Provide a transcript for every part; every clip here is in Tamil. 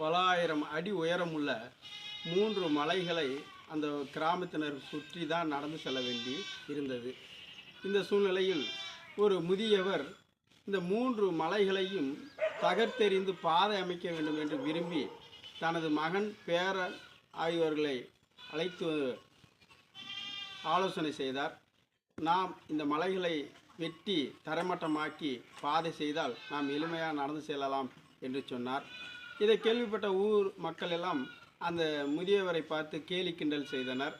பலாயிரம் அடி உயரமுள்ள மூன்று மலைகளை அந்த கிராமத்தினர் சுற்றி தான் நடந்து செல்ல வேண்டி இருந்தது. இந்த சூழ்நிலையில் ஒரு முதியவர் இந்த மூன்று மலைகளையும் தகர்த்தெறிந்து பாதை அமைக்க வேண்டும் என்று விரும்பி தனது மகன் பேரன் ஆகியோர்களை அழைத்து ஆலோசனை செய்தார். நாம் இந்த மலைகளை வெட்டி தரமட்டமாக்கி பாதை செய்தால் நாம் எளிமையாக நடந்து செல்லலாம் என்று சொன்னார். இதை கேள்விப்பட்ட ஊர் மக்கள் எல்லாம் அந்த முதியவரை பார்த்து கேலி கிண்டல் செய்தனர்.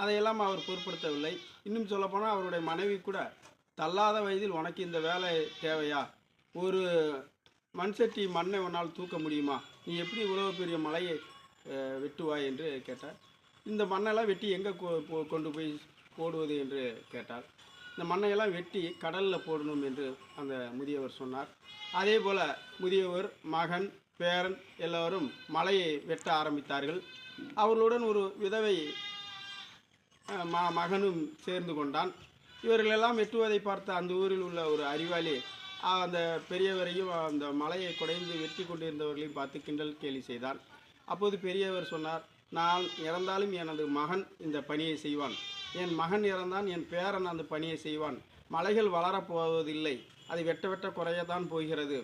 அதையெல்லாம் அவர் பொருட்படுத்தவில்லை. இன்னும் சொல்லப்போனால் அவருடைய மனைவி கூட தள்ளாத வயதில் உனக்கு இந்த வேலை தேவையா? ஒரு மண்சட்டி மண்ணை உன்னால் தூக்க முடியுமா? நீ எப்படி இவ்வளோ பெரிய மலையை வெட்டுவாய்? என்று கேட்டார். இந்த மண்ணெல்லாம் வெட்டி எங்கே கொண்டு போய் போடுவது என்று கேட்டார். இந்த மண்ணையெல்லாம் வெட்டி கடலில் போடணும் என்று அந்த முதியவர் சொன்னார். அதே போல் முதியவர் மகன் பேரன் எல்லோரும் மலையை வெட்ட ஆரம்பித்தார்கள். அவர்களுடன் ஒரு விதவை ம மகனும் சேர்ந்து கொண்டான். இவர்களெல்லாம் வெட்டுவதை பார்த்த அந்த ஊரில் உள்ள ஒரு அறிவாளி அந்த பெரியவரையும் அந்த மலையை குடைந்து வெட்டி கொண்டிருந்தவர்களையும் பார்த்து கிண்டல் கேலி செய்தான். அப்போது பெரியவர் சொன்னார் நான் இறந்தாலும் எனது மகன் இந்த பணியை செய்வான். என் மகன் இறந்தான் என் பேரன் அந்த பணியை செய்வான். மலைகள் வளரப்போவதில்லை அது வெட்ட வெட்ட குறையத்தான் போகிறது.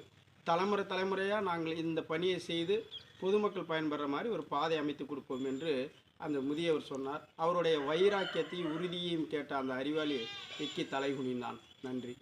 தலைமுறை தலைமுறையாக நாங்கள் இந்த பணியை செய்து பொதுமக்கள் பயன்படுற மாதிரி ஒரு பாதை அமைத்து கொடுப்போம் என்று அந்த முதியவர் சொன்னார். அவருடைய வைராக்கியத்தையும் உறுதியையும் கேட்ட அந்த அறிவாளி எக்கி தலைகுனிந்தான். நன்றி.